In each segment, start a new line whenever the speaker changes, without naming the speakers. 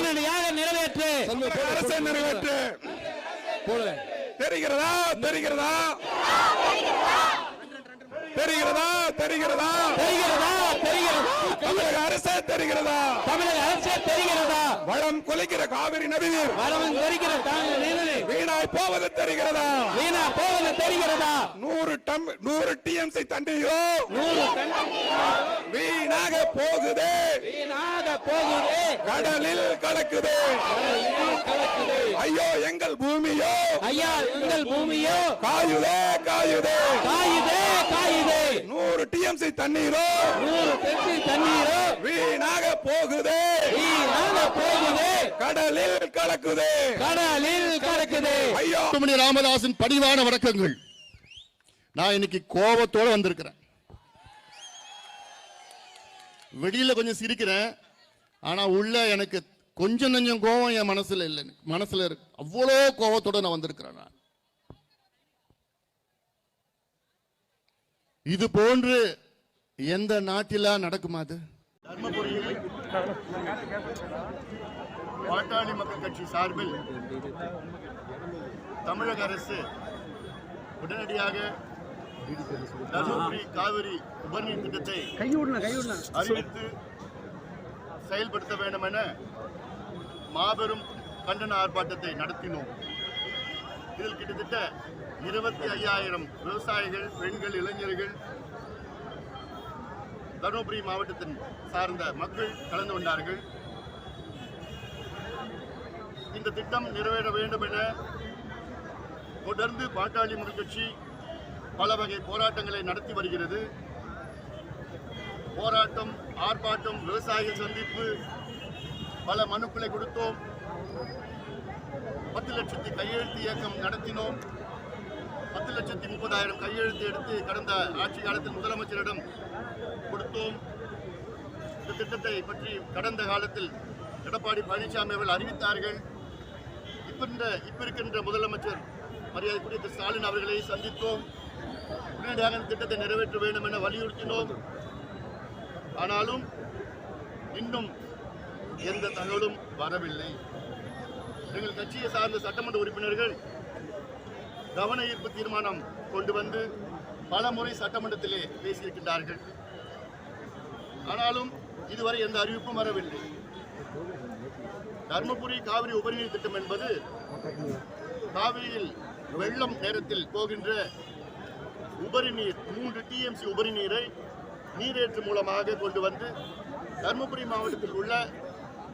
உடனடியாக நிறைவேற்று?
அரசை நிறைவேற்று. தெரிகிறதா? தெரிகிறதா? தெரிகிறதா? தெரிகிறதா?
தெரிகிறதா? தெரிகிறதா?
தமிழக அரசே தெரிகிறதா?
தமிழக அரசே தெரிகிறதா?
வளம் கொலைக்கிற காவிரி நதிநீர்.
தெரிகிற தாங்கள் நீதி
வீணாய் போவது தெரிகிறதா?
வீணா போவது தெரிகிறதா?
நூறு டம் நூறு டிஎம்சி தண்ணியோ
நூறு
வீணாக போகுது.
வீணாக போகுது.
கடலில் கலக்குது. ஐயோ எங்கள் பூமியோ?
ஐயா எங்கள் பூமியோ?
காயுதே காயுதே.
காயுதே காயுதே.
நூறு டிஎம்சி தண்ணீரோ?
நூறு
வீணாக போகுது. கடலில் கலக்குது.
கடலில் கலக்குது.
ஐயோ.
முத்துமணி ராமதாஸின் பணிவான வணக்கங்கள். நான் இன்னைக்கு கோபத்தோட வந்திருக்கிறேன். வெளியில கொஞ்சம் சிரிக்கிறேன். ஆனா உள்ள எனக்கு கொஞ்சம் நஞ்சம் கோபம் என் மனசுல இல்லை. மனசுல இருக்கு. அவ்வளோ கோபத்தோட நான் வந்திருக்கிறேன் நான். இது போன்று எந்த நாட்டிலா நடக்குமா அது? தர்மபுரியில் பாட்டாளி மக்கள் கட்சி சார்பில் தமிழக அரசு உடனடியாக தருமபுரி காவிரி உபநீர் திட்டத்தை அறிவித்து செயல்படுத்த வேண்டும் என மாபெரும் கண்டன ஆர்ப்பாட்டத்தை நடத்தினோம். இதில் கிட்டத்தட்ட இருபத்தி ஐயாயிரம் விவசாயிகள் பெண்கள் இளைஞர்கள் தருமபுரி மாவட்டத்தின் சார்ந்த மக்கள் கலந்து கொண்டார்கள். இந்த திட்டம் நிறைவேற வேண்டும் என தொடர்ந்து பாட்டாளி மக்கள் கட்சி பல வகை போராட்டங்களை நடத்தி வருகிறது. போராட்டம் ஆர்ப்பாட்டம் விவசாயிகள் சந்திப்பு பல மனுக்களை கொடுத்தோம். பத்து லட்சத்தி கையெழுத்து இயக்கம் நடத்தினோம். பத்து லட்சத்தி முப்பதாயிரம் கையெழுத்து எடுத்து கடந்த ஆட்சி காலத்தில் முதலமைச்சரிடம் கொடுத்தோம். திட்டத்தை பற்றி கடந்த காலத்தில் எடப்பாடி பழனிசாமி அவர்கள் அறிவித்தார்கள். இப்ப இப்ப இருக்கின்ற முதலமைச்சர் மரியாதைக்குரிய திரு ஸ்டாலின் அவர்களை சந்தித்தோம் உடனடியாக இந்த திட்டத்தை நிறைவேற்ற வேண்டும் என வலியுறுத்தினோம். ஆனாலும் இன்னும் எந்த தகவலும் வரவில்லை. எங்கள் கட்சியை சார்ந்த சட்டமன்ற உறுப்பினர்கள் கவன ஈர்ப்பு தீர்மானம் கொண்டு வந்து பல முறை சட்டமன்றத்திலே பேசியிருக்கின்றார்கள். ஆனாலும் இதுவரை எந்த அறிவிப்பும் வரவில்லை. தருமபுரி காவிரி உபரிநீர் திட்டம் என்பது காவிரியில் வெள்ளம் நேரத்தில் போகின்ற உபரி நீர் மூன்று டிஎம்சி உபரி நீரை நீரேற்று மூலமாக கொண்டு வந்து தருமபுரி மாவட்டத்தில் உள்ள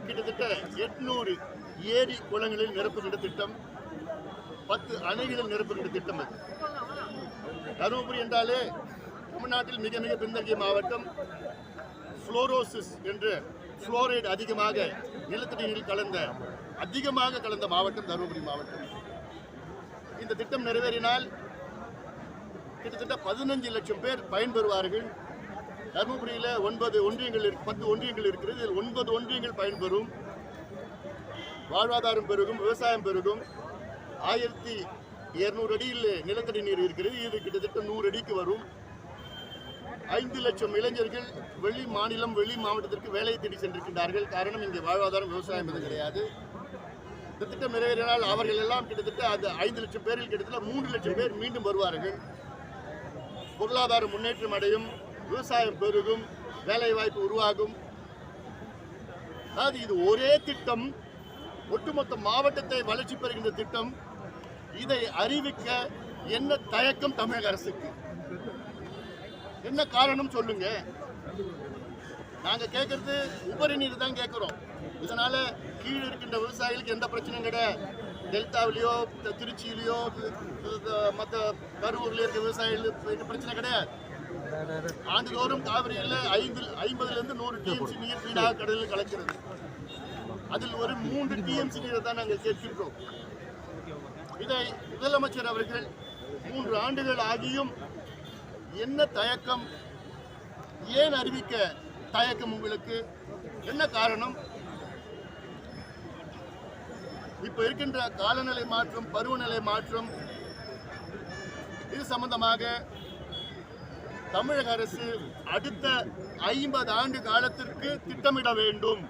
கிட்டத்தட்ட எட்நூறு ஏரி குளங்களில் நிரப்புகின்ற திட்டம் பத்து அணைகளில் நிரப்புகின்ற திட்டம் அது. தருமபுரி என்றாலே தமிழ்நாட்டில் மிக மிக பின்தங்கிய மாவட்டம். ஃப்ளோரோசிஸ் என்ற ஃப்ளோரைடு அதிகமாக நிலத்தடி நீரில் கலந்த அதிகமாக கலந்த மாவட்டம் தருமபுரி மாவட்டம். இந்த திட்டம் நிறைவேறினால் கிட்டத்தட்ட பதினஞ்சு லட்சம் பேர் பயன்பெறுவார்கள். தருமபுரியில் ஒன்பது ஒன்றியங்கள் பத்து ஒன்றியங்கள் இருக்கிறது. இதில் ஒன்பது ஒன்றியங்கள் பயன்பெறும். வாழ்வாதாரம் பெருகும் விவசாயம் பெருகும். ஆயிரத்தி இருநூறு அடியில் நிலத்தடி நீர் இருக்கிறது. இது கிட்டத்தட்ட நூறு அடிக்கு வரும். ஐந்து லட்சம் இளைஞர்கள் வெளி மாநிலம் வெளி மாவட்டத்திற்கு வேலையை தேடி சென்றிருக்கின்றார்கள். காரணம் இங்கே வாழ்வாதாரம் விவசாயம் எதுவும் கிடையாது. இந்த திட்டம் நிறைவேறினால் அவர்கள் எல்லாம் கிட்டத்தட்ட அந்த ஐந்து லட்சம் பேரில் கிட்டத்தட்ட மூன்று லட்சம் பேர் மீண்டும் வருவார்கள். பொருளாதார முன்னேற்றம் அடையும் விவசாயம் பெருகும் வேலைவாய்ப்பு உருவாகும். அதாவது இது ஒரே திட்டம் ஒட்டுமொத்த மாவட்டத்தை வளர்ச்சி பெறுகின்ற திட்டம். இதை அறிவிக்க என்ன தயக்கம் தமிழக அரசுக்கு? என்ன காரணம் சொல்லுங்க. நாங்கள் கேட்கறது உபரி நீர் தான் கேட்குறோம் இதனால கீழே இருக்கின்ற விவசாயிகளுக்கு எந்த பிரச்சனையும் கிடையாது. டெல்டாவிலேயோ திருச்சியிலையோ மற்ற கரூரில் இருக்க விவசாயிகளுக்கு இது பிரச்சனை கிடையாது. ஆண்டுதோறும் காவிரியில் ஐந்து ஐம்பதுலேருந்து நூறு டிஎம்சி நீர் வீணாக கடலில் கலக்கிறது. அதில் ஒரு மூன்று டிஎம்சி நீரை தான் நாங்கள் கேட்கின்றோம். இதை முதலமைச்சர் அவர்கள் மூன்று ஆண்டுகள் ஆகியும் என்ன தயக்கம்? ஏன் அறிவிக்க தயக்கம் உங்களுக்கு? என்ன காரணம்? இப்ப இருக்கின்ற காலநிலை மாற்றம் பருவநிலை மாற்றம் இது சம்பந்தமாக தமிழக அரசு அடுத்த ஐம்பது ஆண்டு காலத்திற்கு திட்டமிட வேண்டும்.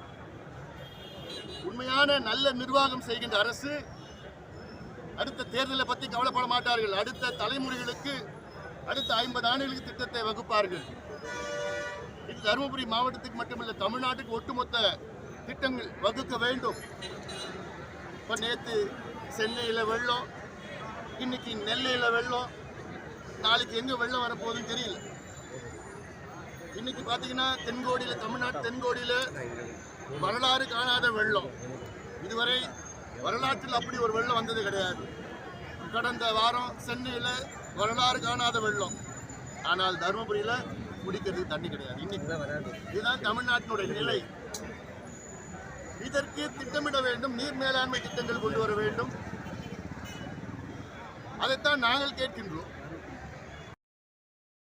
உண்மையான நல்ல நிர்வாகம் செய்கின்ற அரசு அடுத்த தேர்தலை பற்றி கவலைப்பட மாட்டார்கள். அடுத்த தலைமுறைகளுக்கு அடுத்த ஐம்பது ஆண்டுகளுக்கு திட்டத்தை வகுப்பார்கள். இது தருமபுரி மாவட்டத்துக்கு மட்டுமல்ல தமிழ்நாட்டுக்கு ஒட்டுமொத்த திட்டங்கள் வகுக்க வேண்டும். இப்போ நேற்று சென்னையில் வெள்ளம் இன்னைக்கு நெல்லையில் வெள்ளம் நாளைக்கு எங்கே வெள்ளம் வரப்போகுதுன்னு தெரியல. இன்னைக்கு பார்த்தீங்கன்னா தென்கோடியில் தமிழ்நாட்டு தென்கோடியில் வரலாறு காணாத வெள்ளம். இதுவரை வரலாற்றில் அப்படி ஒரு வெள்ளம் வந்தது கிடையாது. கடந்த வாரம் சென்னையில் வரலாறு காணாத வெள்ளம். ஆனால் தருமபுரியில் குடிக்கிறதுக்கு தண்ணி கிடையாது. இன்னைக்கு இதுதான் தமிழ்நாட்டினுடைய நிலை. இதற்கு திட்டமிட வேண்டும் நீர் மேலாண்மை திட்டங்கள் கொண்டு வர வேண்டும். அதைத்தான் நாங்கள் கேட்கின்றோம்.